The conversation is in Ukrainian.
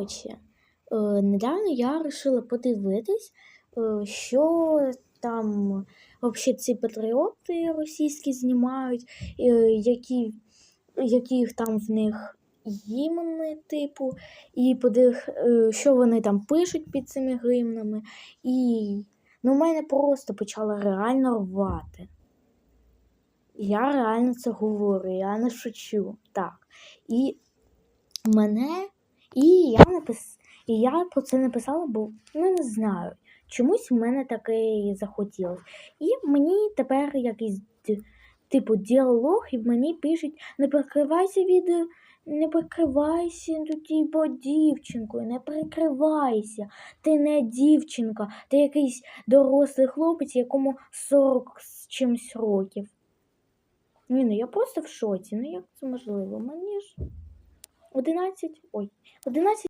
Коротше, недавно я вирішила подивитись, е, що там взагалі ці патріоти російські знімають, е, які, які там в них гімни, типу, і подив, е, що вони там пишуть під цими гімнами. І ну, мене просто почало реально рвати. Я реально це говорю, я не шучу. Так. І мене. І я напис... і я про це написала, бо ну не знаю. Чомусь в мене таке і захотілося. І мені тепер якийсь типу діалог, і мені пишуть: не прикривайся відео, не прикривайся ну, типу, дівчинкою, не прикривайся. Ти не дівчинка, ти якийсь дорослий хлопець, якому 40 з чимсь років. Ні, ну я просто в шоці. Ну як це можливо? Мені ж 11, ой, 11